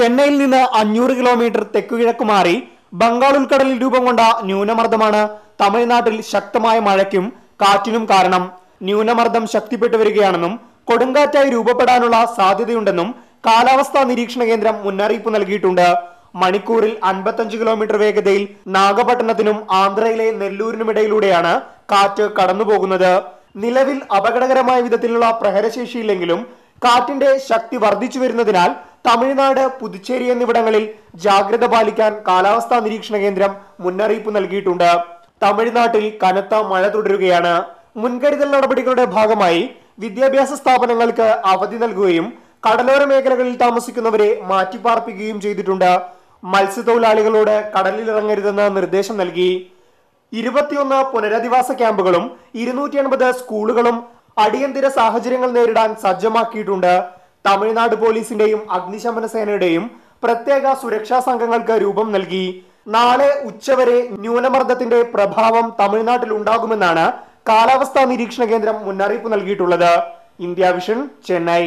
ചെന്നൈയിൽ നിന്ന് അഞ്ഞൂറ് കിലോമീറ്റർ തെക്കുകിഴക്ക് മാറി ബംഗാൾ ഉൾക്കടലിൽ രൂപം കൊണ്ട ന്യൂനമർദ്ദമാണ് തമിഴ്നാട്ടിൽ ശക്തമായ മഴയ്ക്കും കാറ്റിനും കാരണം. ന്യൂനമർദ്ദം ശക്തിപ്പെട്ടു വരികയാണെന്നും കൊടുങ്കാറ്റായി രൂപപ്പെടാനുള്ള സാധ്യതയുണ്ടെന്നും കാലാവസ്ഥാ നിരീക്ഷണ കേന്ദ്രം മുന്നറിയിപ്പ് നൽകിയിട്ടുണ്ട്. മണിക്കൂറിൽ അൻപത്തഞ്ച് കിലോമീറ്റർ വേഗതയിൽ നാഗപട്ടണത്തിനും ആന്ധ്രയിലെ നെല്ലൂരിനുമിടയിലൂടെയാണ് കാറ്റ് കടന്നുപോകുന്നത്. നിലവിൽ അപകടകരമായ വിധത്തിലുള്ള പ്രഹരശേഷിയില്ലെങ്കിലും കാറ്റിന്റെ ശക്തി വർദ്ധിച്ചു വരുന്നതിനാൽ തമിഴ്നാട് പുതുച്ചേരി എന്നിവിടങ്ങളിൽ ജാഗ്രത പാലിക്കാൻ കാലാവസ്ഥാ നിരീക്ഷണ കേന്ദ്രം മുന്നറിയിപ്പ് നൽകിയിട്ടുണ്ട്. തമിഴ്നാട്ടിൽ കനത്ത മഴ തുടരുകയാണ്. മുൻകരുതൽ നടപടികളുടെ ഭാഗമായി വിദ്യാഭ്യാസ സ്ഥാപനങ്ങൾക്ക് അവധി നൽകുകയും കടലോര മേഖലകളിൽ താമസിക്കുന്നവരെ മാറ്റിപ്പാർപ്പിക്കുകയും ചെയ്തിട്ടുണ്ട്. മത്സ്യത്തൊഴിലാളികളോട് കടലിൽ ഇറങ്ങരുതെന്ന് നിർദ്ദേശം നൽകി. ഇരുപത്തിയൊന്ന് പുനരധിവാസ ക്യാമ്പുകളും ഇരുന്നൂറ്റി എൺപത് സ്കൂളുകളും അടിയന്തര സാഹചര്യങ്ങൾ നേരിടാൻ സജ്ജമാക്കിയിട്ടുണ്ട്. തമിഴ്നാട് പോലീസിന്റെയും അഗ്നിശമന സേനയുടെയും പ്രത്യേക സുരക്ഷാ സംഘങ്ങൾക്ക് രൂപം നൽകി. നാളെ ഉച്ചവരെ ന്യൂനമർദ്ദത്തിന്റെ പ്രഭാവം തമിഴ്നാട്ടിൽ ഉണ്ടാകുമെന്നാണ് കാലാവസ്ഥാ നിരീക്ഷണ കേന്ദ്രം മുന്നറിയിപ്പ് നൽകിയിട്ടുള്ളത്. India vision Chennai.